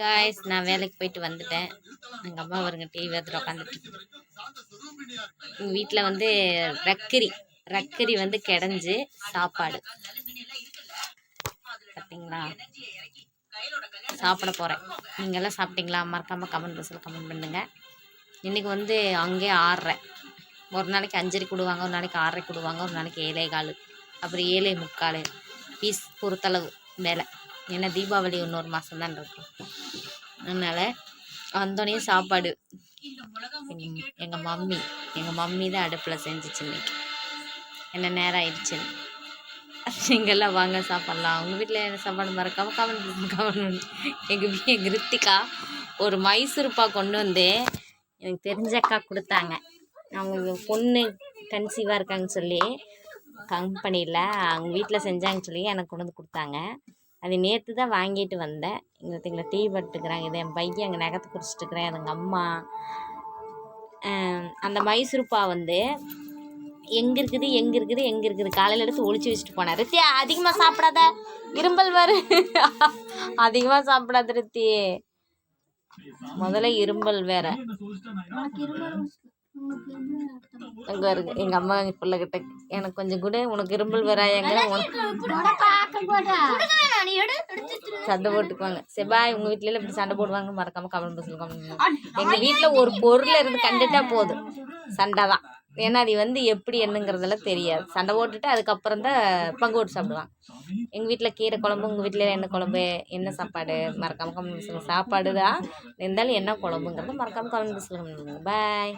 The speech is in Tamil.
காய்ஸ் நான் வேலைக்கு போயிட்டு வந்துட்டேன். எங்கள் அம்மா வருங்க டிவி வந்து உட்காந்துட்டு எங்கள் வீட்டில் வந்து ரக்கரி ரக்கரி வந்து கிடஞ்சி சாப்பாடு. பார்த்தீங்களா சாப்பிட போகிறேன் நீங்கள்லாம் சாப்பிட்டீங்களா? மறக்காமல் கமெண்ட் பாக்ஸில் கமெண்ட் பண்ணுங்கள் இன்றைக்கி வந்து அங்கேயே ஆறரை. ஒரு நாளைக்கு அஞ்சரை கொடுவாங்க ஒரு நாளைக்கு ஆறரை கொடுவாங்க ஒரு நாளைக்கு ஏழை கால். அப்புறம் ஏழை முக்கால். பீஸ் பொறுத்தளவு வேலை. ஏன்னா தீபாவளி இன்னொரு மாதம் தான் இருக்கும். அதனால் வந்தோடனே சாப்பாடு. எங்கள் மம்மி எங்கள் மம்மி தான் அடுப்பில் செஞ்சிச்சு இன்னைக்கு. என்ன நேரம் ஆயிடுச்சு. எங்கெல்லாம் வாங்க சாப்பிட்லாம். உங்கள் வீட்டில் என்ன சாப்பாடு மறக்காம கவனம் கவனம் எங்கள் வீ எங்கள் ரித்திகா ஒரு மைசூர்பா கொண்டு வந்து எனக்கு தெரிஞ்ச அக்கா கொடுத்தாங்க. அவங்க பொண்ணு கன்சீவாக இருக்காங்கன்னு சொல்லி கம்பெனியில் அவங்க வீட்டில் செஞ்சாங்கன்னு சொல்லி எனக்கு கொண்டு வந்து கொடுத்தாங்க. அது நேற்று தான் வாங்கிட்டு வந்தேன். இங்கே எங்களை டீ பட்டுக்கிறாங்க. இது என் பையன் எங்கள் நகத்தை குடிச்சிட்டுக்கிறேன் அது எங்கள் அம்மா. அந்த மைசூர்பா வந்து எங்கே இருக்குது எங்கே இருக்குது எங்கே இருக்குது? காலையில் எடுத்து ஒழிச்சு வச்சுட்டு போனேன் ரித்தி அதிகமாக சாப்பிடாத. இரும்பல் வரு. அதிகமாக சாப்பிடாத ரித்தி. முதல்ல இரும்பல் வேற. அங்க இருக்கு? எங்க அம்மா பிள்ளைகிட்ட எனக்கு கொஞ்சம் கூட. உனக்கு இரும்பல் வராயங்கிற சண்டை போட்டுக்குவாங்க. செவ்வாய் உங்க வீட்ல எல்லாம் இப்படி சண்டை போடுவாங்க மறக்காம கமெண்ட் பாக்ஸ்ல கமெண்ட் எங்க வீட்ல ஒரு பொருள் இருந்து கண்டுட்டா போதும். சண்டை தான். ஏன்னா அது வந்து எப்படி என்னங்கிறதெல்லாம் தெரியாது. சண்டை போட்டுட்டு அதுக்கப்புறம் தான் பங்கு போட்டு சாப்பிடுவாங்க. எங்கள் வீட்டில் கீரை குழம்பு உங்கள் வீட்டில் என்ன குழம்பு என்ன சாப்பாடு? மறக்காம கமெண்ட் சொல்லுங்கள் சாப்பாடு தான். இருந்தாலும் என்ன குழம்புங்கிறது மறக்காம கமெண்ட் சொல்லுங்கள் பாய்